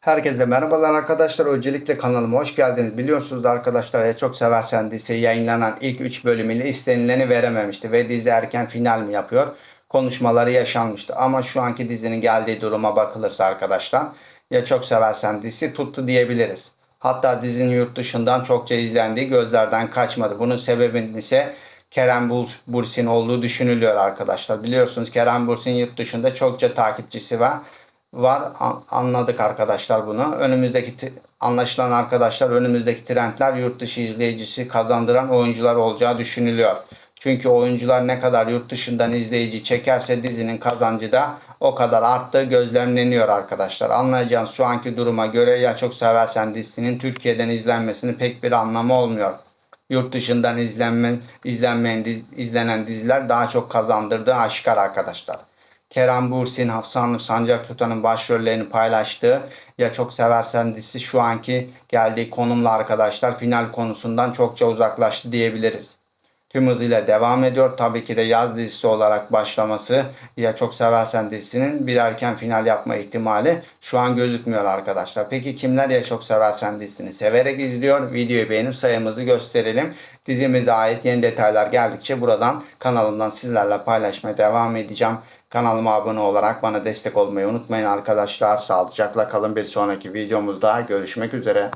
Herkese merhabalar arkadaşlar. Öncelikle kanalıma hoş geldiniz. Biliyorsunuz arkadaşlar ya çok seversen dizi yayınlanan ilk 3 bölümüyle istenileni verememişti ve dizi erken final mi yapıyor? Konuşmaları yaşanmıştı. Ama şu anki dizinin geldiği duruma bakılırsa arkadaşlar ya çok seversen dizisi tuttu diyebiliriz. Hatta dizinin yurt dışından çokça izlendiği gözlerden kaçmadı. Bunun sebebinin ise Kerem Burs- Bursin olduğu düşünülüyor arkadaşlar. Biliyorsunuz Kerem Bursin yurt dışında çokça takipçisi var var An- anladık arkadaşlar bunu. Önümüzdeki anlaşılan arkadaşlar önümüzdeki trendler yurt dışı izleyicisi kazandıran oyuncular olacağı düşünülüyor. Çünkü oyuncular ne kadar yurt dışından izleyici çekerse dizinin kazancı da o kadar arttığı gözlemleniyor arkadaşlar. Anlayacağınız şu anki duruma göre ya çok seversen dizisinin Türkiye'den izlenmesinin pek bir anlamı olmuyor. Yurt dışından izlenme, izlenmeyen, izlenen diziler daha çok kazandırdığı aşikar arkadaşlar. Kerem Bürsin, Hafsanlı Sancak Tutan'ın başrollerini paylaştığı Ya Çok Seversen dizisi şu anki geldiği konumla arkadaşlar final konusundan çokça uzaklaştı diyebiliriz. Tüm hızıyla devam ediyor. Tabii ki de yaz dizisi olarak başlaması Ya Çok Seversen dizisinin bir erken final yapma ihtimali şu an gözükmüyor arkadaşlar. Peki kimler Ya Çok Seversen dizisini severek izliyor? Videoyu beğenip sayımızı gösterelim. Dizimize ait yeni detaylar geldikçe buradan kanalımdan sizlerle paylaşmaya devam edeceğim. Kanalıma abone olarak bana destek olmayı unutmayın arkadaşlar. Sağlıcakla kalın. Bir sonraki videomuzda görüşmek üzere.